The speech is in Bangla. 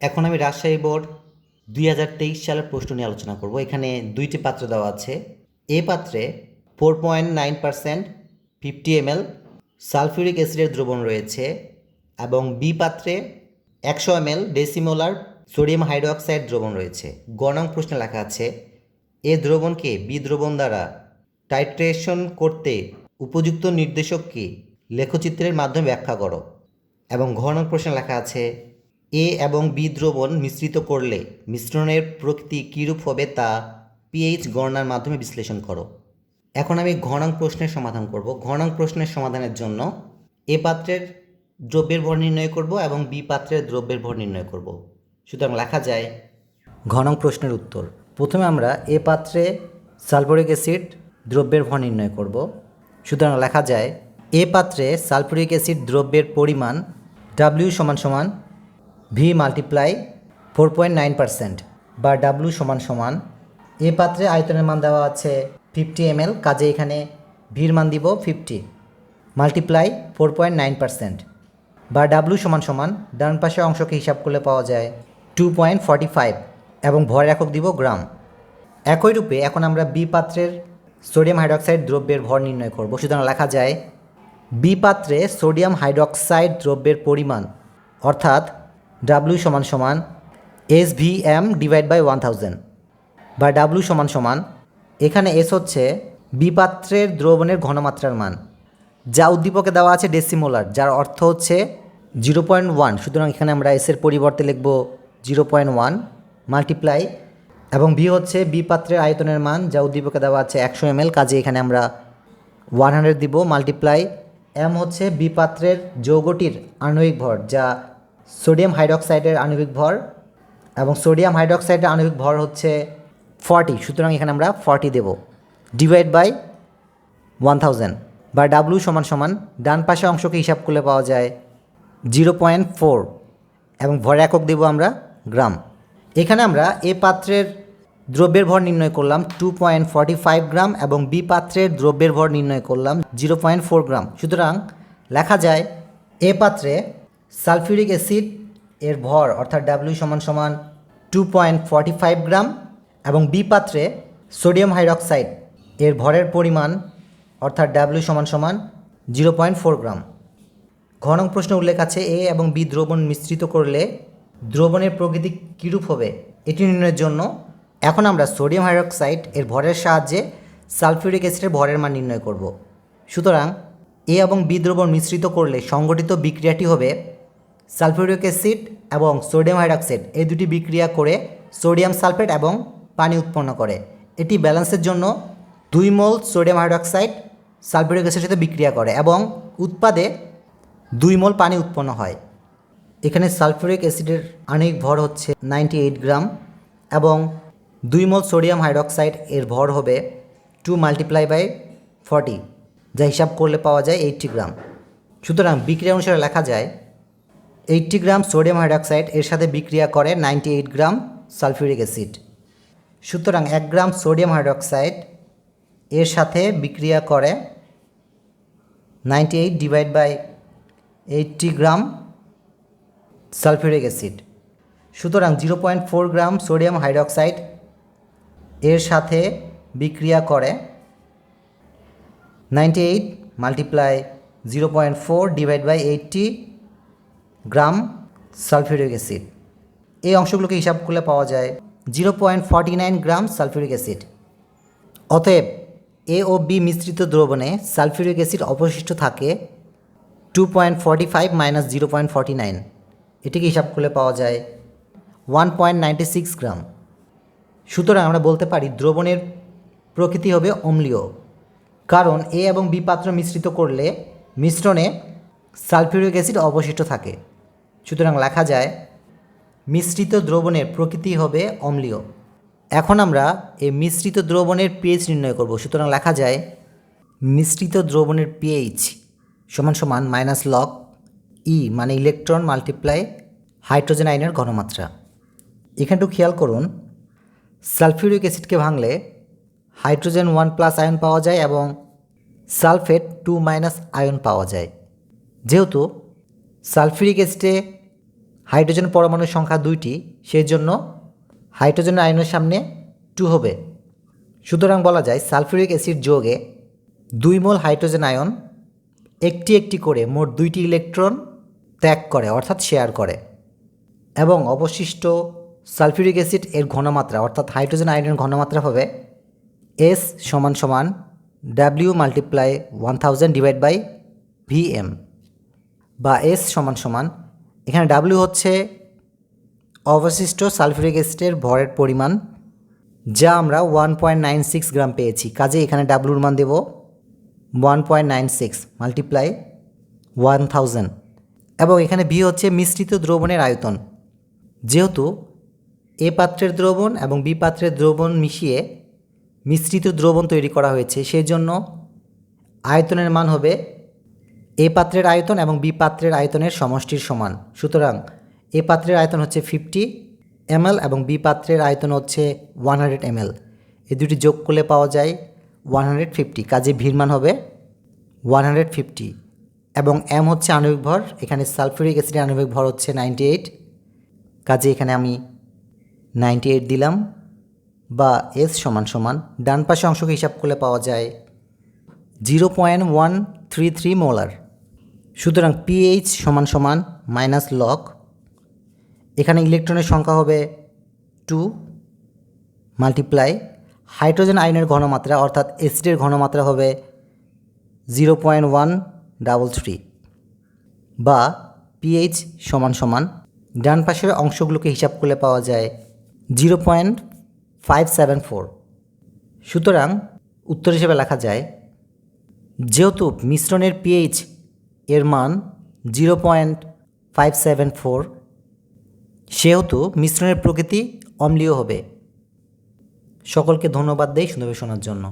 এখন আমি রাজশাহী বোর্ড দুই হাজার তেইশ সালের প্রশ্ন নিয়ে আলোচনা করব। এখানে দুইটি পাত্র দেওয়া আছে। এ পাত্রে four point nine percent fifty ML sulphuric অ্যাসিডের দ্রবণ রয়েছে এবং বি পাত্রে একশো এমএল ডেসিমোলার সোডিয়াম হাইড্রোক্সাইড দ্রবণ রয়েছে। গণং প্রশ্নে লেখা আছে, এ দ্রবণকে বি দ্রবণ দ্বারা টাইট্রেশন করতে উপযুক্ত নির্দেশক কি লেখচিত্রের মাধ্যমে ব্যাখ্যা করো। এবং ঘন প্রশ্নে লেখা আছে এ এবং বি দ্রবণ মিশ্রিত করলে মিশ্রণের প্রকৃতি কীরূপ হবে তা পিএইচ গণনার মাধ্যমে বিশ্লেষণ করো। এখন আমি ঘনাং প্রশ্নের সমাধান করব। ঘনাং প্রশ্নের সমাধানের জন্য এ পাত্রের দ্রব্যের ভর নির্ণয় করব এবং বি পাত্রের দ্রব্যের ভর নির্ণয় করব। সুতরাং লেখা যায় ঘনং প্রশ্নের উত্তর। প্রথমে আমরা এ পাত্রে সালফোরিক অ্যাসিড দ্রব্যের ভর নির্ণয় করব। সুতরাং লেখা যায় এ পাত্রে সালফোরিক অ্যাসিড দ্রব্যের পরিমাণ ডাব্লিউ সমান সমান V multiply four point nine percent বা ডাব্লিউ সমান সমান। এ পাত্রে আয়তনের মান দেওয়া আছে ফিফটি এম কাজে এখানে ভির মান দিব fifty multiply four point nine percent বা ডাব্লু সমান সমান, ডান পাশের অংশকে হিসাব করলে পাওয়া যায় টু পয়েন্ট ফর্টি ফাইভ এবং ভর একক দিব গ্রাম। একই রূপে এখন আমরা বি পাত্রের সোডিয়াম হাইড্রক্সাইড দ্রব্যের ভর নির্ণয় করব। সুতরাং লেখা যায় বি পাত্রে সোডিয়াম হাইড্রক্সাইড দ্রব্যের পরিমাণ, অর্থাৎ ডাব্লু সমান সমান S V M divide by one thousand বা ডাব্লু সমান সমান, এখানে এস হচ্ছে বিপাত্রের দ্রবণের ঘনমাত্রার মান, যা উদ্দীপকে দেওয়া আছে ডেসিমোলার যার অর্থ হচ্ছে জিরো পয়েন্ট ওয়ান সুতরাং এখানে আমরা এসের পরিবর্তে লিখব জিরো পয়েন্ট ওয়ান মাল্টিপ্লাই এবং বি হচ্ছে বি পাত্রের আয়তনের মান, যা উদ্দীপকে দেওয়া আছে একশো এম কাজে এখানে আমরা ওয়ান হান্ড্রেড দিব মাল্টিপ্লাই এম হচ্ছে বি পাত্রের যৌগটির আণবিক ভর, যা সোডিয়াম হাইড্রক্সাইডের আণবিক ভর এবং সোডিয়াম হাইড্রক্সাইডের আণবিক ভর হচ্ছে ফর্টি, সুতরাং এখানে আমরা ফর্টি দেব। ডিভাইড বাই ওয়ান থাউজেন্ড বা ডাব্লু সমান সমান ডান পাশে অংশকে হিসাব করলে পাওয়া যায় জিরো পয়েন্ট ফোর এবং ভর একক দেব আমরা গ্রাম। এখানে আমরা এ পাত্রের দ্রব্যের ভর নির্ণয় করলাম two point forty five gram এবং বি পাত্রের দ্রব্যের ভর নির্ণয় করলাম জিরো পয়েন্ট ফোর গ্রাম। সুতরাং লেখা যায় এ পাত্রে সালফিউরিক অ্যাসিড এর ভর অর্থাৎ ডাব্লিউ সমান সমান two point forty five gram এবং বি পাত্রে সোডিয়াম হাইড্রক্সাইড এর ভরের পরিমাণ অর্থাৎ ডাব্লিউ সমান সমান জিরো পয়েন্ট ফোর গ্রাম। ঘনং প্রশ্ন উল্লেখ আছে এ এবং বি দ্রবণ মিশ্রিত করলে দ্রবণের প্রকৃতি কীরূপ হবে এটি নির্ণয়ের জন্য এখন আমরা সোডিয়াম হাইড্রক্সাইড এর ভরের সাহায্যে সালফিউরিক অ্যাসিডের ভরের মান নির্ণয় করব। সুতরাং এ এবং বি দ্রবণ মিশ্রিত করলে সংগঠিত বিক্রিয়াটি হবে সালফিউরিক অ্যাসিড এবং সোডিয়াম হাইড্রক্সাইড এই দুটি বিক্রিয়া করে সোডিয়াম সালফেট এবং পানি উৎপন্ন করে। এটি ব্যালেন্সের জন্য দুই মোল সোডিয়াম হাইড্রক্সাইড সালফিউরিক অ্যাসিডের সাথে বিক্রিয়া করে এবং উৎপাদে দুই মোল পানি উৎপন্ন হয়। এখানে সালফিউরিক অ্যাসিডের আণবিক ভর হচ্ছে নাইনটি এইট গ্রাম এবং দুই মোল সোডিয়াম হাইড্রক্সাইড এর ভর হবে টু মাল্টিপ্লাই বাই ফর্টি, যা হিসাব করলে পাওয়া যায় এইটটি গ্রাম। সুতরাং বিক্রিয়া অনুসারে লেখা যায় এইটটি গ্রাম সোডিয়াম হাইড্রক্সাইড এর সাথে বিক্রিয়া করে ninety eight gram sulphuric acid. সুতরাং এক গ্রাম সোডিয়াম হাইড্রক্সাইড এর সাথে বিক্রিয়া করে ninety eight divide by eighty gram sulphuric acid. সুতরাং zero point four gram sodium hydroxide এর সাথে বিক্রিয়া করে ninety eight multiply zero point four divide by eighty gram sulphuric acid. এই অংশগুলোকে হিসাব করলে পাওয়া যায় zero point forty nine gram sulphuric acid. অতএব এ ও বি মিশ্রিত দ্রবণে সালফিউরিক অ্যাসিড অবশিষ্ট থাকে two point forty five minus zero point forty nine. এটিকে হিসাব করলে পাওয়া যায় one point ninety six gram. সুতরাং আমরা বলতে পারি দ্রবণের প্রকৃতি হবে অম্লীয়, কারণ এ এবং বি পাত্র মিশ্রিত করলে মিশ্রণে সালফিউরিক অ্যাসিড অবশিষ্ট থাকে। সুতরাং লেখা যায়, মিশ্রিত দ্রবণের প্রকৃতি হবে অম্লীয়। এখন আমরা এই মিশ্রিত দ্রবণের পিএইচ নির্ণয় করব। সুতরাং লেখা যায়, মিশ্রিত দ্রবণের পিএইচ সমান সমান মাইনাস লক ই মানে ইলেকট্রন মাল্টিপ্লাই হাইড্রোজেন আয়নের ঘনমাত্রা। এখানটু খেয়াল করুন, সালফিউরিক অ্যাসিডকে ভাঙলে হাইড্রোজেন ওয়ান প্লাস আয়ন পাওয়া যায় এবং সালফেট টু মাইনাস আয়ন পাওয়া যায়। যেহেতু সালফিউরিক অ্যাসিডে হাইড্রোজেন পরমাণুর সংখ্যা দুইটি সেই জন্য হাইড্রোজেন আয়নের সামনে টু হবে। সুতরাং বলা যায় সালফিউরিক অ্যাসিড যোগে দুই মোল হাইড্রোজেন আয়ন একটি একটি করে মোট দুইটি ইলেকট্রন ত্যাগ করে, অর্থাৎ শেয়ার করে। এবং অবশিষ্ট সালফিউরিক অ্যাসিড এর ঘনমাত্রা, অর্থাৎ হাইড্রোজেন আয়নের ঘনমাত্রা হবে এস সমান সমান W multiply one thousand divide by VM বা এস সমান সমান এখানে ডাব্লিউ হচ্ছে অবশিষ্ট সালফিউরিক অ্যাসিডের ভরের পরিমাণ, যা আমরা one point nine six gram পেয়েছি। কাজে এখানে ডাব্লুর মান দেব one point nine six multiply one thousand এবং এখানে ভি হচ্ছে মিশ্রিত দ্রবণের আয়তন। যেহেতু এ পাত্রের দ্রবণ এবং বি পাত্রের দ্রবণ মিশিয়ে মিশ্রিত দ্রবণ তৈরি করা হয়েছে সেই জন্য আয়তনের মান হবে এ পাত্রের আয়তন এবং বি পাত্রের আয়তনের সমষ্টির সমান। সুতরাং এ পাত্রের আয়তন হচ্ছে ফিফটি এমএল এবং বি পাত্রের আয়তন হচ্ছে ওয়ান হান্ড্রেড এমএল এই দুটি যোগ করলে পাওয়া যায় ওয়ান হান্ড্রেড ফিফটি কাজে ভিড় মান হবে ওয়ান হান্ড্রেড ফিফটি এবং এম হচ্ছে আণবিক ভর, এখানে সালফিউরিক অ্যাসিডের আণবিক ভর হচ্ছে নাইনটি এইট কাজে এখানে আমি নাইনটি এইট দিলাম বা এস সমান সমান। ডান পাশে অংশকে হিসাব করলে পাওয়া যায় zero point one three three molar সুতরাং পিএইচ সমান সমান মাইনাস লক এখানে ইলেকট্রনের সংখ্যা হবে টু মাল্টিপ্লাই হাইড্রোজেন আয়নের ঘনমাত্রা, অর্থাৎ অ্যাসিডের ঘনমাত্রা হবে zero point one double three বা পিএইচ সমান সমান। ডান পাশের অংশগুলোকে হিসাব করলে পাওয়া যায় zero point five seven four সুতরাং উত্তর হিসেবে লেখা যায়, যেহেতু মিশ্রণের পিএইচ এর মান zero point five seven four. সেহেতু মিশ্রণের প্রকৃতি অম্লীয় হবে। সকলকে ধন্যবাদ দেই সুন্দরভাবে শোনার জন্য।